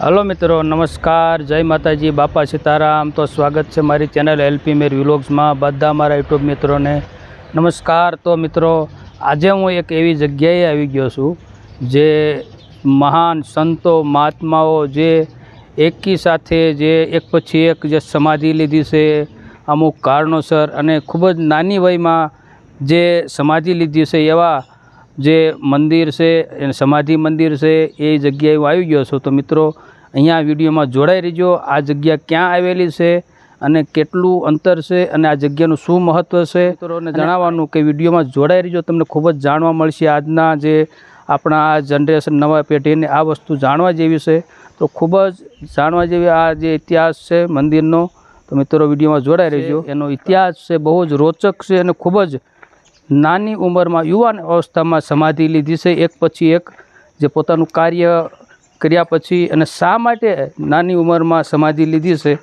Hello મિત્રો, નમસ્કાર. જય માતાજી, બાપા સીતારામ. તો સ્વાગત છે મારી ચેનલ એલપી મેર વ્લોગ્સમાં બધા મારા યુટ્યુબ મિત્રોને. નમસ્કાર. તો મિત્રો, આજે હું એક એવી જગ્યાએ આવી ગયો છું, જે મહાન સંતો, મહાત્માઓ જે એકી સાથે જે એક પછી એક જે સમાધિ લીધી છે, અમુક કારણોસર અને ખૂબ જ નાની વયમાં જે સમાધિ લીધી છે, એવા જે મંદિર છે સમાધિ મંદિર છે, એ જગ્યાએ હું આવી ગયો છું. તો મિત્રો અહીંયા વિડીયોમાં જોડાઈ રહેજો. આ જગ્યા ક્યાં આવેલી છે અને કેટલું અંતર છે અને આ જગ્યાનું શું મહત્ત્વ છે? મિત્રોને જણાવવાનું કે વિડીયોમાં જોડાઈ રહેજો. તમને ખૂબ જ જાણવા મળશે આજના જે આપણા આ જનરેશન નવા પેઢીને આ વસ્તુ જાણવા જેવી છે. તો ખૂબ જ જાણવા જેવી આ જે ઇતિહાસ છે મંદિરનો તો મિત્રો વિડીયોમાં જોડાઈ રહેજો. એનો ઇતિહાસ છે બહુ જ રોચક છે અને ખૂબ જ નાની ઉંમરમાં યુવાન અવસ્થામાં સમાધિ લીધી છે. એક પછી એક જે પોતાનું કાર્ય કર્યા પછી અને શા માટે નાની ઉંમરમાં સમાધિ લીધી છે,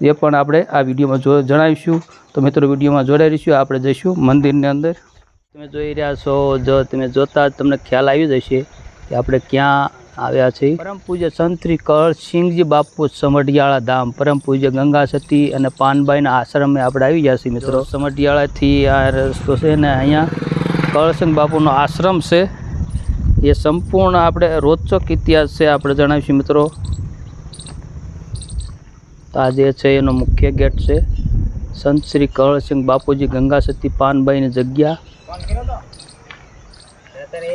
એ પણ આપણે આ વિડીયોમાં જો જણાવીશું. તો મિત્રો, વિડીયોમાં જોડાઈ રહીશું. આપણે જઈશું મંદિરની અંદર. તમે જોઈ રહ્યા છો, જો તમે જોતા તમને ખ્યાલ આવી જશે કે આપણે ક્યાં આવ્યા છીએ. પરમ પૂજ્ય સંત શ્રી કરસિંહજી બાપુ સમઢિયાળા ધામ. પરમ પૂજ્ય ગંગા સતી અને પાનબાઈના આશ્રમે આપણે આવી ગયા છીએ, મિત્રો. સમઢિયાળાથી આ રસ્તો છે ને અહીંયા કરસિંહ બાપુનો આશ્રમ છે. એ સંપૂર્ણ આપણે રોચક ઇતિહાસ છે, આપણે જણાવીશું મિત્રો. આ જે છે, એનો મુખ્ય ગેટ છે. સંત શ્રી કરસિંહ બાપુજી ગંગા સતી પાનબાઈની જગ્યા.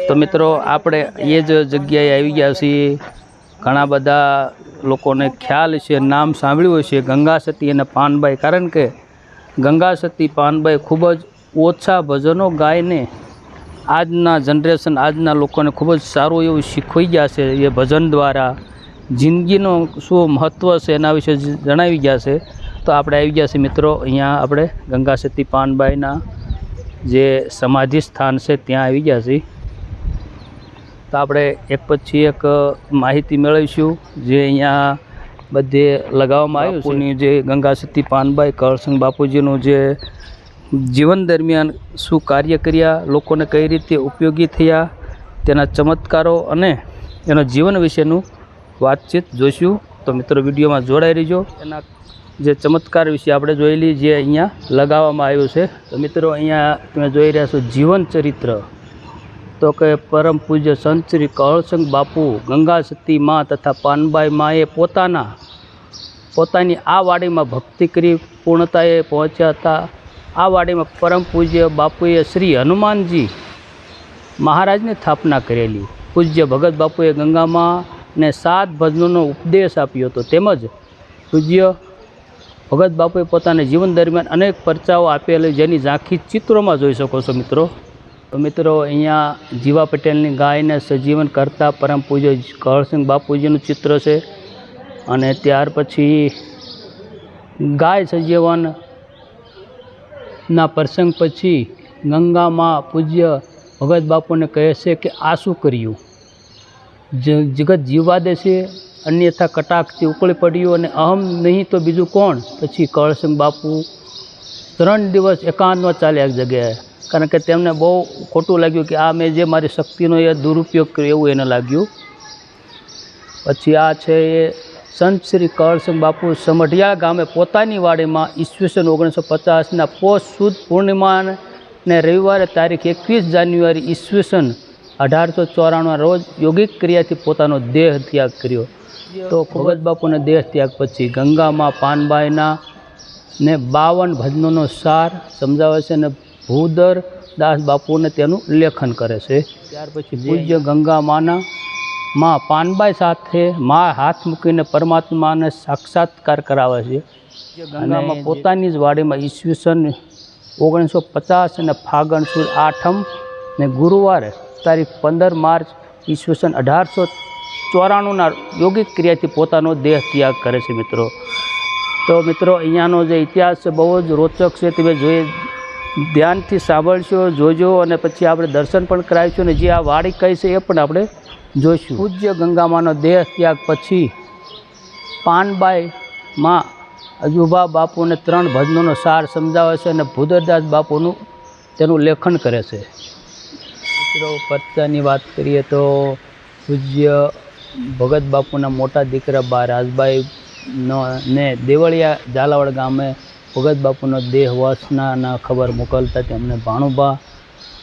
તો મિત્રો, આપણે એ જ જગ્યાએ આવી ગયા છીએ. ઘણા બધા લોકોને ખ્યાલ છે, નામ સાંભળ્યું હશે ગંગા સતી અને પાનબાઈ. કારણ કે ગંગા સતી પાનબાઈ ખૂબ જ ઓછા ભજનો ગાયને આજના જનરેશન આજના લોકોને ખૂબ જ સારું એવું શીખવી ગયા છે એ ભજન દ્વારા. જિંદગીનું શું મહત્ત્વ છે એના વિશે જણાવી ગયા છે. તો આપણે આવી ગયા છીએ મિત્રો અહીંયા આપણે ગંગા સતી પાનબાઈના જે સમાધિ સ્થાન છે ત્યાં આવી ગયા છીએ. તો આપણે એક પછી એક માહિતી મેળવીશું જે અહીંયા બધે લગાવવામાં આવ્યું છે. જે ગંગા સતી પાનબાઈ કરસિંહ બાપુજીનું જે જીવન દરમિયાન શું કાર્ય કર્યા, લોકોને કઈ રીતે ઉપયોગી થયા, તેના ચમત્કારો અને એના જીવન વિશેનું વાતચીત જોઈશું. તો મિત્રો, વિડીયોમાં જોડાઈ રહીજો. એના જે ચમત્કાર વિશે આપણે જોયેલી જે અહીંયા લગાવવામાં આવ્યું છે. તો મિત્રો, અહીંયા તમે જોઈ રહ્યા છો જીવન ચરિત્ર. તો કે પરમ પૂજ્ય સંત શ્રી કરસંગ બાપુ ગંગા સતી મા તથા પાનબાઈ માએ પોતાના, પોતાની આ વાડીમાં ભક્તિ કરી, પૂર્ણતાએ પહોંચ્યા હતા. આ વાડીમાં પરમ પૂજ્ય બાપુએ શ્રી હનુમાનજી મહારાજની સ્થાપના કરેલી. પૂજ્ય ભગત બાપુએ ગંગામાં ને સાત ભજનોનો ઉપદેશ આપ્યો હતો. તેમજ પૂજ્ય ભગત બાપુએ પોતાના જીવન દરમિયાન અનેક પરચાઓ આપેલી, જેની ઝાંખી ચિત્રોમાં જોઈ શકો છો મિત્રો. તો મિત્રો, અહીંયા જીવા પટેલની ગાયને સજીવન કરતા પરમ પૂજ્ય કરસિંહ બાપુજીનું ચિત્ર છે. અને ત્યાર પછી ગાય સજીવન ના પ્રસંગ પછી ગંગામાં પૂજ્ય ભગત બાપુને કહે છે કે આ શું કર્યું? જગત જીવવા દે છે, અન્યથા કટાક્ષથી ઉકળી પડ્યું અને અહમ નહીં તો બીજું કોણ? પછી કળસિંહ બાપુ ત્રણ દિવસ એકાંતમાં ચાલ્યા એક જગ્યાએ. કારણ કે તેમને બહુ ખોટું લાગ્યું કે આ મેં જે મારી શક્તિનો એ દુરુપયોગ કર્યો એવું એને લાગ્યું. પછી આ છે એ સંત શ્રી કરસિંહ બાપુ સમઢિયા ગામે પોતાની વાડીમાં ઈસવીસન ઓગણીસો પચાસના પોષ સુદ પૂર્ણિમાને રવિવારે તારીખ એકવીસ જાન્યુઆરી ઈસવીસન અઢારસો ચોરાણું રોજ યોગિક ક્રિયાથી પોતાનો દેહ ત્યાગ કર્યો. તો ભગત બાપુના દેહ ત્યાગ પછી ગંગામાં પાનબાઈના ને બાવન ભજનોનો સાર સમજાવે છે અને ભૂદર દાસ બાપુને તેનું લેખન કરે છે. ત્યાર પછી પૂજ્ય ગંગા માના માં પાનબાઈ સાથે માં હાથ મૂકીને પરમાત્માને સાક્ષાત્કાર કરાવે છે. ગંગામાં પોતાની જ વાડીમાં ઈસવીસન ઓગણીસો પચાસ અને ફાગણ સુદ આઠમ ને ગુરુવારે તારીખ પંદર માર્ચ ઈસવીસન અઢારસો ચોરાણુંના યોગિક ક્રિયાથી પોતાનો દેહ ત્યાગ કરે છે મિત્રો. તો મિત્રો અહીંયાનો જે ઇતિહાસ છે બહુ જ રોચક છે. તમે જોઈ ધ્યાનથી સાંભળશો જોજો અને પછી આપણે દર્શન પણ કરાવીશું અને જે આ વાડી કઈ છે એ પણ આપણે જોઈશું. પૂજ્ય ગંગામાનો દેહ ત્યાગ પછી પાનબાઈ માં અજુભા બાપુને ત્રણ ભજનોનો સાર સમજાવે છે અને ભૂદરદાસ બાપુનું તેનું લેખન કરે છે. મિત્રો પરચાની વાત કરીએ તો પૂજ્ય ભગત બાપુના મોટા દીકરા બા રાજભાઈ નો દેવળિયા ઝાલાવાડ ગામે ભગત બાપુનો દેહ વાસનાના ખબર મોકલતા તેમને ભાણુભા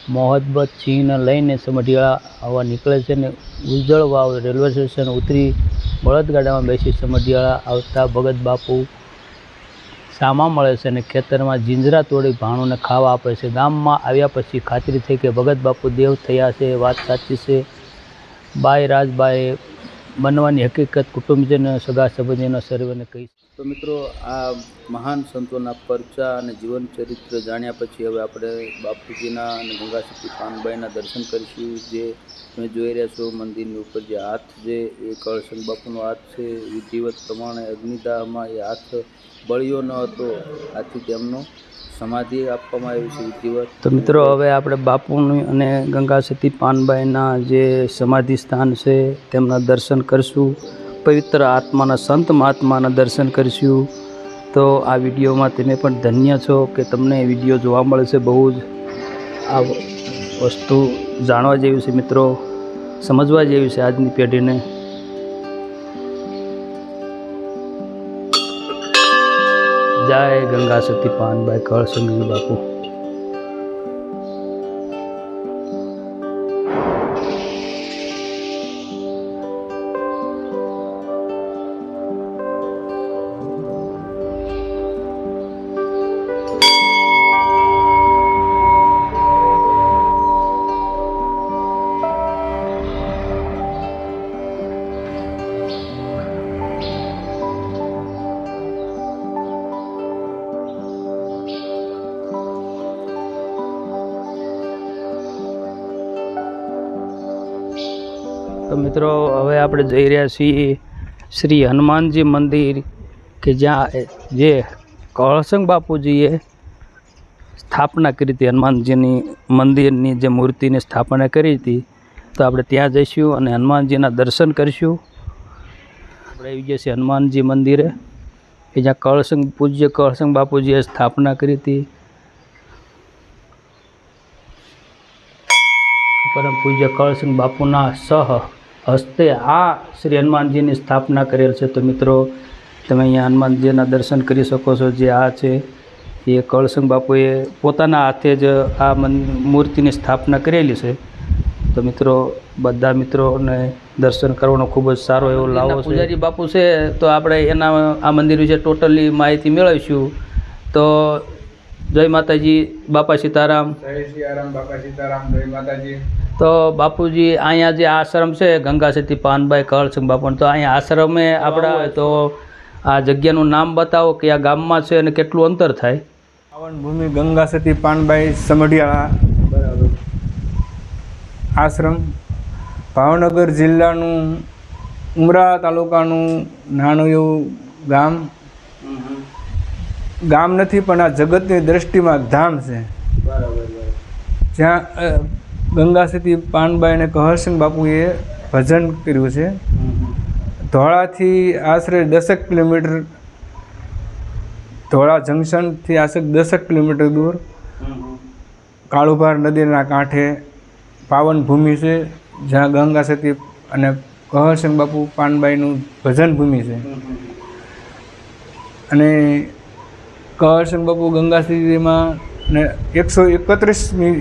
મોહબ્બત સિંહને લઈને સમઢિયાળા આવવા નીકળે છે ને ઉજ્જળ વાવ રેલવે સ્ટેશન ઉતરી બળદગાડામાં બેસી સમઢિયાળા આવતા ભગત બાપુ સામા મળે છે અને ખેતરમાં જીંજરા તોડી ભાણુંને ખાવા આપે છે. ગામમાં આવ્યા પછી ખાતરી થઈ કે ભગત બાપુ દેવ થયા છે, વાત સાચી છે. બાઈ રાજબાઈ બનવાની હકીકત કુટુંબજનો, સગા સંબંધીનો, સર્વેને કહી તો મિત્રો, આ મહાન સંતોના પરચા અને જીવન ચરિત્ર જાણ્યા પછી હવે આપણે બાપુજીના અને ગંગાશક્તિ પાનબાઈના દર્શન કરીશું. જે તમે જોઈ રહ્યા છો, મંદિરની ઉપર જે હાથ છે, એ કરશન બાપુનો હાથ છે. વિધિવત પ્રમાણે અગ્નિદાહમાં એ હાથ બળ્યો ન હતો. આથી તેમનો સમાધિ આપવામાં આવી છે વિધિવત. તો મિત્રો, હવે આપણે બાપુની અને ગંગાશક્તિ પાનબાઈના જે સમાધિ સ્થાન છે, તેમના દર્શન કરશું. પવિત્ર આત્માના સંત મહાત્માના દર્શન કરીશું. તો આ વિડીયોમાં તમે પણ ધન્ય છો કે તમને વીડિયો જોવા મળે છે બહુ જ. આ વસ્તુ જાણવા જેવી છે મિત્રો, સમજવા જેવી છે આજની પેઢીને. જય ગંગા સતી પાનબાઈ કળસંગજી બાપુ. મિત્રો, હવે આપણે જઈ રહ્યા છીએ શ્રી હનુમાનજી મંદિર કે જ્યાં જે કળસંગ બાપુજીએ સ્થાપના કરી હતી, હનુમાનજીની મંદિરની જે મૂર્તિની સ્થાપના કરી હતી, તો આપણે ત્યાં જઈશું અને હનુમાનજીના દર્શન કરીશું. આપણે આવી ગયા છીએ હનુમાનજી મંદિરે, કે જ્યાં કળસંગ પૂજ્ય કળસંગ બાપુજીએ સ્થાપના કરી હતી. પરમ પૂજ્ય કળસિંહ બાપુના સહ હસ્તે આ શ્રી હનુમાનજીની સ્થાપના કરેલ છે. તો મિત્રો તમે અહીંયા હનુમાનજીના દર્શન કરી શકો છો. જે આ છે એ કળસંગ બાપુએ પોતાના હાથે જ આ મન મૂર્તિની સ્થાપના કરેલી છે. તો મિત્રો બધા મિત્રોને દર્શન કરવાનો ખૂબ જ સારો એવો લાવો પૂજારી બાપુ છે તો આપણે એના આ મંદિર વિશે ટોટલી માહિતી મેળવીશું. તો જય માતાજી બાપા સીતારામ. જય સિયારામ બાપા સીતારામ જય માતાજી. તો બાપુજી અહીંયા જે આશ્રમ છે ગંગા સતી પાનબાઈ કરસિંહ બાપુ તો અહીંયા આશ્રમે આપણા તો આ જગ્યાનું નામ બતાવો કે આ ગામમાં છે અને કેટલું અંતર થાય? પાવન ભૂમિ ગંગા સતી પાનબાઈ સમઢિયાળા. બરાબર. આશ્રમ ભાવનગર જિલ્લાનું ઉમરા તાલુકાનું નાનું એવું ગામ. ગામ નથી પણ આ જગતની દ્રષ્ટિમાં ધામ છે. જ્યાં ગંગાસતી ગંગા સતી પાનબાઈ અને કહરસિંહ બાપુએ ભજન કર્યું છે. ધોળાથી આશરે દસેક કિલોમીટર ધોળા જંકશનથી આશરે દસેક કિલોમીટર દૂર. કાળુભાર નદીના કાંઠે પાવન ભૂમિ છે જ્યાં ગંગા સતી અને કહરસિંહ બાપુ પાનબાઈનું ભજન ભૂમિ છે. અને કહરસિંહ બાપુ ગંગા સ્થિતિમાં ને એકસો એકત્રીસમી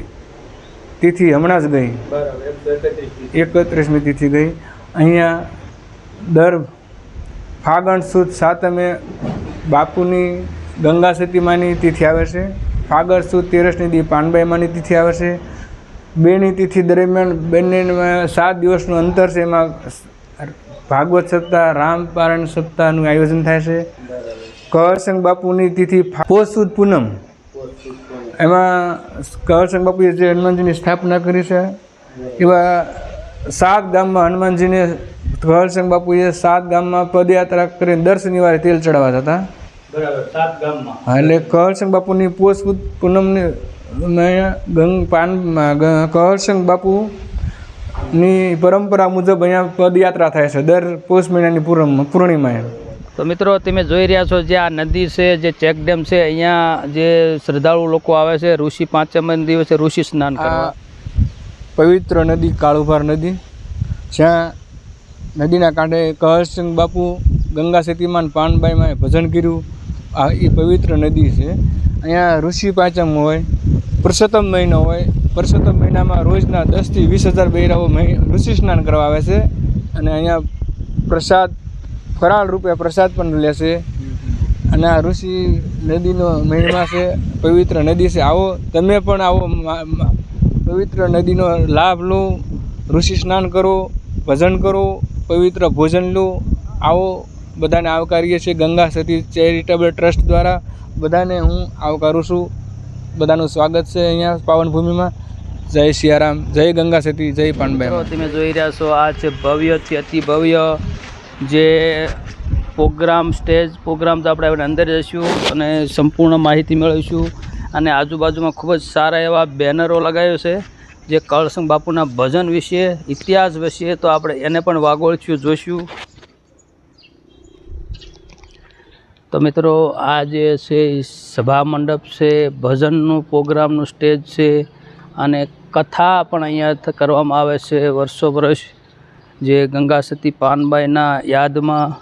તિથિ હમણાં જ ગઈ. એકત્રીસમી તિથિ ગઈ. અહીંયા દર ફાગણ સુદ સાતમે બાપુની ગંગા સતીમાની તિથિ આવે છે. ફાગણ સુદ તેરસની દી પાનબાઈમાની તિથિ આવે છે. બેની તિથિ દરમિયાન બંનેમાં સાત દિવસનું અંતર છે. એમાં ભાગવત સપ્તાહ રામ પારાયણ સપ્તાહનું આયોજન થાય છે. કહરસંગ બાપુની તિથિ પોષ સુદ પૂનમ. એમાં કરસંગ બાપુએ જે હનુમાનજીની સ્થાપના કરી છે એવા સાત ગામમાં હનુમાનજીને કરસંગ બાપુએ સાત ગામમાં પદયાત્રા કરીને દર શનિવારે તેલ ચડાવવા જતા. બરાબર સાત ગામમાં. હા, એટલે કરસંગ બાપુની પોષ પૂનમની ગંગ પાન બાપુ બાપુની પરંપરા મુજબ અહીંયા પદયાત્રા થાય છે દર પોષ મહિનાની પૂરમ પૂર્ણિમાએ. તો મિત્રો તમે જોઈ રહ્યા છો જે આ નદી છે જે ચેક ડેમ છે અહીંયા જે શ્રદ્ધાળુ લોકો આવે છે ઋષિ પાંચમ દિવસે ઋષિ સ્નાન આ કરવા. પવિત્ર નદી કાળુભાર નદી જ્યાં નદીના કાંઠે કહરસિંહ બાપુ ગંગા સતીમાન પાનબાઈમાં ભજન કર્યું. આ એ પવિત્ર નદી છે. અહીંયા ઋષિ પાંચમ હોય પુરુષોત્તમ મહિનો હોય પુરુષોત્તમ મહિનામાં રોજના દસથી વીસ હજાર બૈરાઓ ઋષિ સ્નાન કરવા આવે છે. અને અહીંયા પ્રસાદ ફરાળ રૂપે પ્રસાદ પણ લે છે. અને આ ઋષિ નદીનો મહિમા છે, પવિત્ર નદી છે. આવો, તમે પણ આવો પવિત્ર નદીનો લાભ લો. ઋષિ સ્નાન કરો, ભજન કરો, પવિત્ર ભોજન લો. આવો, બધાને આવકારીએ છીએ ગંગા સતી ચેરિટેબલ ટ્રસ્ટ દ્વારા. બધાને હું આવકારું છું. બધાનું સ્વાગત છે અહીંયા પાવનભૂમિમાં જય સિયારામ, જય ગંગા સતી, જય પાનભાઈ તમે જોઈ રહ્યા છો, આ છે ભવ્યથી અતિ ભવ્ય જે પ્રોગ્રામ, સ્ટેજ પ્રોગ્રામ તો આપણે અંદર જઈશું અને સંપૂર્ણ માહિતી મેળવીશું. અને આજુબાજુમાં ખૂબ જ સારા એવા બેનરો લગાવ્યો છે, જે કળસંગ બાપુના ભજન વિશે, ઇતિહાસ વિશે તો આપણે એને પણ વાગોળશું જોઈશું. તો મિત્રો, આ જે છે સભા મંડપ છે, ભજનનું પ્રોગ્રામનું સ્ટેજ છે, અને કથા પણ અહીંયા કરવામાં આવે છે, વર્ષો વર્ષ. જે ગંગા સતી પાનબાઈના યાદમાં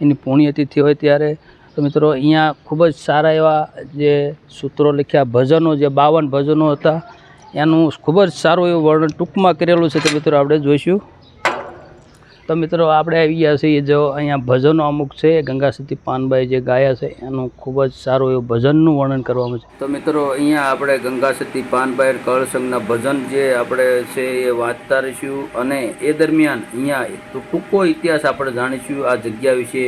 એની પુણ્યતિથિ હોય ત્યારે, તો મિત્રો અહીંયા ખૂબ જ સારા એવા જે સૂત્રો લખ્યા, ભજનો જે બાવન ભજનો હતા, એનું ખૂબ જ સારું એવું વર્ણન ટૂંકમાં કરેલું છે તો મિત્રો આપણે જોઈશું. તો મિત્રો આપણે આવી ગયા છીએ જો અહીંયા ભજનો અમુક છે, ગંગા સતી પાનબાઈ જે ગાયા છે, એનું ખૂબ જ સારું એવું ભજનનું વર્ણન કરવામાં છે. તો મિત્રો અહીંયા આપણે ગંગા સતી પાનબાઈ કળસંગના ભજન જે આપણે છે એ વાંચતા રહીશું અને એ દરમિયાન અહીંયા ટૂંકો ઇતિહાસ આપણે જાણીશું આ જગ્યા વિશે.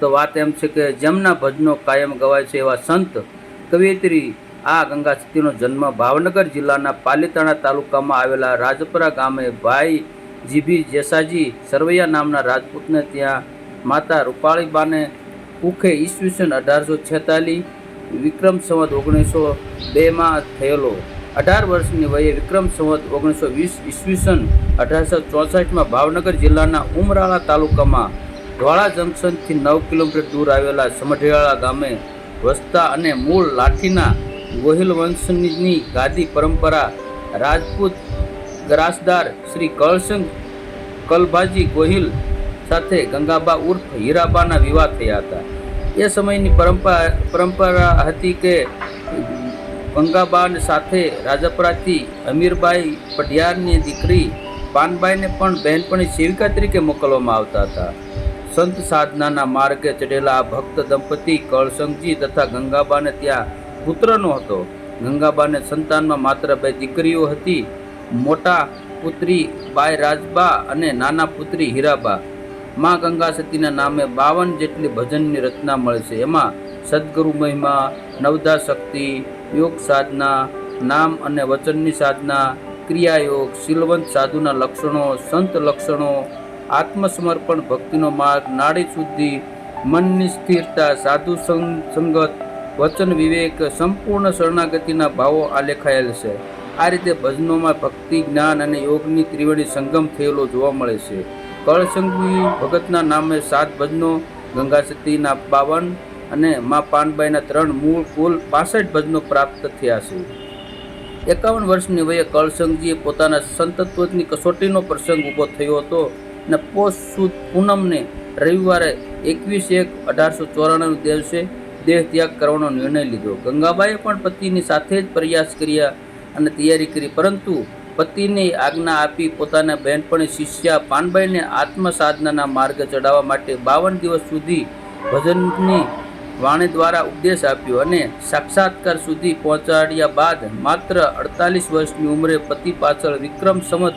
તો વાત એમ છે કે જેમના ભજનો કાયમ ગવાય છે એવા સંત કવિયત્રી આ ગંગા સતીનો જન્મ ભાવનગર જિલ્લાના પાલીતાણા તાલુકામાં આવેલા રાજપરા ગામે ભાઈ જીભી જેસાજી સરવૈયા નામના રાજપૂતને ત્યાં માતા રૂપાળીબાને કુખે ઈસવીસન અઢારસો છેતાલીસ, વિક્રમ સંવત ઓગણીસો બેમાં થયેલો. અઢાર વર્ષની વયે વિક્રમ સંવત ઓગણીસો વીસ ઈસવીસન અઢારસો ચોસઠમાં ભાવનગર જિલ્લાના ઉમરાળા તાલુકામાં ધોળા જંકશનથી નવ કિલોમીટર દૂર આવેલા સમઢિયાળા ગામે વસતા અને મૂળ લાઠીના ગોહિલ વંશની ગાદી પરંપરા રાજપૂત ગ્રાસદાર શ્રી કળસંગ કલભાજી ગોહિલ સાથે ગંગાબા ઉર્ફ હીરાબાના વિવાહ થયા હતા. એ સમયની પરંપરા પરંપરા હતી કે ગંગાબાન સાથે રાજપરાથી અમીરબાઈ પઢિયારની દીકરી પાનબાઈને પણ બહેનપણી સેવિકા તરીકે મોકલવામાં આવતા હતા. સંત સાધનાના માર્ગે ચડેલા આ ભક્ત દંપતી કળસંગજી તથા ગંગાબાને ત્યાં પુત્રનો હતો. ગંગાબાને સંતાનમાં માત્ર બે દીકરીઓ હતી મોટા પુત્રી બાઈ રાજબા અને નાના પુત્રી હીરાબા. માં ગંગા સતીના નામે બાવન જેટલી ભજનની રચના મળે છે. એમાં સદગુરુ મહિમા નવદા શક્તિ યોગ સાધના, નામ અને વચનની સાધના, ક્રિયાયોગ, શીલવંત સાધુના લક્ષણો, સંત લક્ષણો, આત્મસમર્પણ ભક્તિનો માર્ગ, નાડી શુદ્ધિ, મનની સ્થિરતા, સાધુ સંગ- સંગત વચન વિવેક, સંપૂર્ણ શરણાગતિના ભાવો આલેખાયેલ છે. આ રીતે ભજનોમાં ભક્તિ, જ્ઞાન અને યોગની ત્રિવેણી સંગમ થયેલો જોવા મળે છે. કળસંગી ભગતના નામે સાત ભજનો ગંગા સતીના બાવન અને મા પાનબાઈના ત્રણ મૂળ, કુલ પાસઠ ભજનો પ્રાપ્ત થયા છે. એકાવન વર્ષની વયે કળસંગજીએ પોતાના સંતત્વની કસોટીનો પ્રસંગ ઊભો થયો હતો અને પોષ સુદ પૂનમને રવિવારે એકવીસ એક અઢારસો ચોરાણું દિવસે દેહ ત્યાગ કરવાનો નિર્ણય લીધો. ગંગાબાઈએ પણ પતિની સાથે જ પ્રયાસ કર્યા અને તૈયારી કરી. પરંતુ પતિને આજ્ઞા આપી પોતાના બહેનપણી શિષ્યા પાનબાઈને આત્મ સાધનાના માર્ગે ચડાવવા માટે બાવન દિવસ સુધી ભજનની વાણી દ્વારા ઉપદેશ આપ્યો અને સાક્ષાત્કાર સુધી પહોંચાડ્યા બાદ માત્ર અડતાલીસ વર્ષની ઉંમરે પતિ પાછળ વિક્રમ સંવત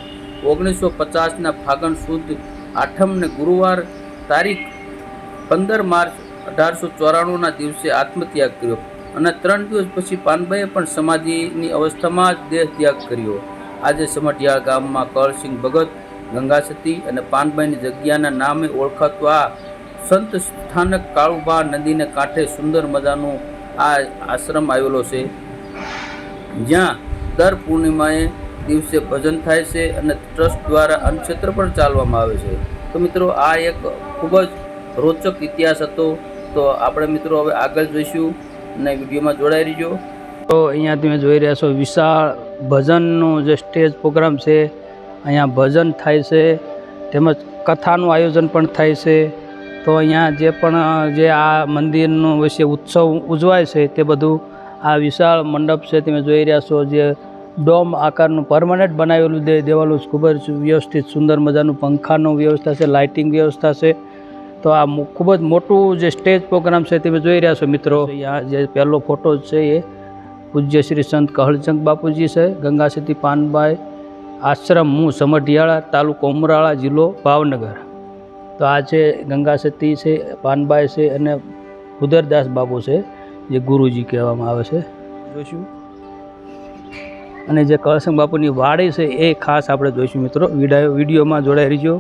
ઓગણીસો પચાસના ફાગણ સુદ આઠમને ગુરુવાર તારીખ પંદર માર્ચ અઢારસો ચોરાણુંના દિવસે આત્મત્યાગ કર્યો. અને ત્રણ દિવસ પછી પાનભાઈએ પણ સમાધિની અવસ્થામાં જ દેહ ત્યાગ કર્યો. આજે સમઢિયાળ ગામમાં કરસિંહ ભગત, ગંગાસતી અને પાનભાઈની જગ્યાના નામે ઓળખાતું આ સંત સ્થાનક કાળુબા નદીને કાંઠે સુંદર મજાનું આ આશ્રમ આવેલો છે. જ્યાં દર પૂર્ણિમાએ દિવસે ભજન થાય છે અને ટ્રસ્ટ દ્વારા અન્નક્ષેત્ર પણ ચાલવામાં આવે છે. તો મિત્રો, આ એક ખૂબ જ રોચક ઇતિહાસ હતો. તો આપણે મિત્રો હવે આગળ જોઈશું. અને વિડીયોમાં જોડાઈ રહીજો. તો અહીંયા તમે જોઈ રહ્યા છો વિશાળ ભજનનું જે સ્ટેજ પ્રોગ્રામ છે, અહીંયા ભજન થાય છે, તેમજ કથાનું આયોજન પણ થાય છે. તો અહીંયા જે પણ, જે આ મંદિરનું વિશે ઉત્સવ ઉજવાય છે તે બધું આ વિશાળ મંડપ છે તમે જોઈ રહ્યા છો જે ડોમ આકારનું પરમનન્ટ બનાવેલું દેવાલું ખૂબ જ વ્યવસ્થિત, સુંદર મજાનું પંખાનું વ્યવસ્થા છે, લાઇટિંગ વ્યવસ્થા છે. તો આ ખૂબ જ મોટું જે સ્ટેજ પ્રોગ્રામ છે તમે જોઈ રહ્યા છો મિત્રો. આ જે પહેલો ફોટો છે એ પૂજ્ય શ્રી સંત કહળચંદ બાપુજી છે ગંગાસતી પાનબાઈ આશ્રમ હું સમઢિયાળા તાલુકો ઉમરાળા જિલ્લો ભાવનગર. તો આ છે ગંગાસતી છે પાનબાઈ છે અને ઉદરદાસ બાપુ છે જે ગુરુજી કહેવામાં આવે છે. જોઈશું. અને જે કળસંગ બાપુની વાડી છે એ ખાસ આપણે જોઈશું મિત્રો. વીડિયો વિડીયોમાં જોડાઈ રહીજો.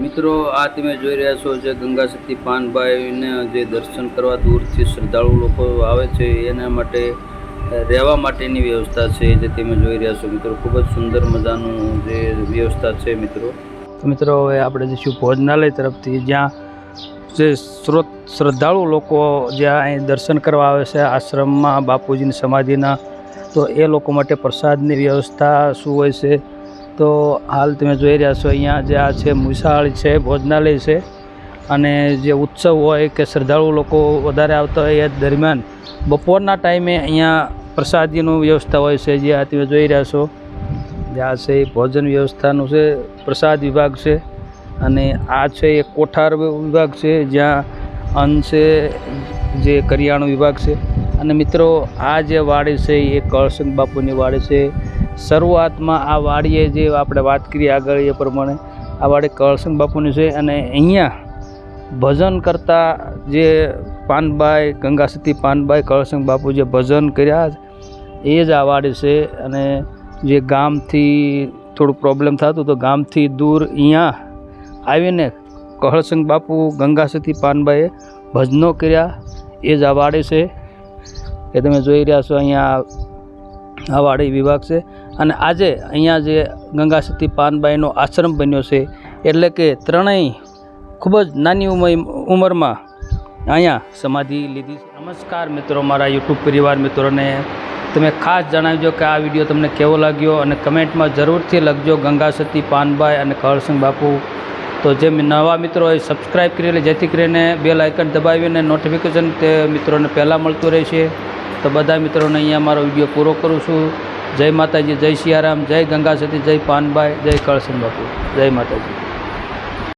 મિત્રો, આ તમે જોઈ રહ્યા છો જે ગંગા શક્તિ પાનભાઈને જે દર્શન કરવા દૂરથી શ્રદ્ધાળુ લોકો આવે છે, એના માટે રહેવા માટેની વ્યવસ્થા છે જે તમે જોઈ રહ્યા છો. મિત્રો, ખૂબ જ સુંદર મજાનું જે વ્યવસ્થા છે, મિત્રો. તો મિત્રો, હવે આપણે જઈશું ભોજનાલય તરફથી. જ્યાં જે સ્રોત શ્રદ્ધાળુ લોકો જ્યાં અહીં દર્શન કરવા આવે છે, આશ્રમમાં બાપુજીની સમાધિના, તો એ લોકો માટે પ્રસાદની વ્યવસ્થા શું હોય છે? તો હાલ તમે જોઈ રહ્યા છો અહીંયા જે આ છે મુસાળ છે, ભોજનાલય છે અને જે ઉત્સવ હોય કે શ્રદ્ધાળુ લોકો વધારે આવતા હોય એ દરમિયાન બપોરના ટાઈમે અહીંયા પ્રસાદીનું વ્યવસ્થા હોય છે જે આ તમે જોઈ રહ્યા છો. જે આ છે એ ભોજન વ્યવસ્થાનું છે, પ્રસાદ વિભાગ છે અને આ છે એ કોઠાર વિભાગ છે, જ્યાં અન્ન છે, જે કરિયાણું વિભાગ છે. અને મિત્રો, આ જે વાડી છે એ કળસંગ બાપુની વાડી છે. શરૂઆતમાં આ વાડીએ જે આપણે વાત કરીએ આગળ એ પ્રમાણે, આ વાડી કળસંગ બાપુની છે અને અહીંયા ભજન કરતા જે પાનબાઈ ગંગાસતી પાનબાઈ કળસંગ બાપુ જે ભજન કર્યા એ જ આ વાડી છે અને જે ગામથી થોડું પ્રોબ્લેમ થતું તો ગામથી દૂર અહીંયા આવીને કહળસંગ બાપુ ગંગાસતી પાનબાઈએ ભજનો કર્યા, એ જ આ વાડી છે. એ તમે જોઈ રહ્યા છો, અહીંયા આ વાડી વિભાગ છે. અને આજે અહીંયા જે ગંગાસતી પાનબાઈનો આશ્રમ બન્યો છે, એટલે કે ત્રણેય ખૂબ જ નાની ઉંમર ઉંમરમાં અહીંયા સમાધિ લીધી છે. નમસ્કાર મિત્રો, મારા યુટ્યુબ પરિવાર મિત્રોને. તમે ખાસ જણાવજો કે આ વીડિયો તમને કેવો લાગ્યો અને કમેન્ટમાં જરૂરથી લખજો ગંગાસતી પાનબાઈ અને કળસિંહ બાપુ. તો જે નવા મિત્રો હોય સબસ્ક્રાઈબ કરી લે, જેથી કરીને બેલ આઇકન દબાવીને નોટિફિકેશન તે મિત્રોને પહેલાં મળતું રહેશે. તો બધા મિત્રોને અહીંયા મારો વીડિયો પૂરો કરું છું. જય માતાજી જય સિયારામ જય ગંગાસતી જય પાનબાઈ જય કળસંગ બાપુ. જય માતાજી.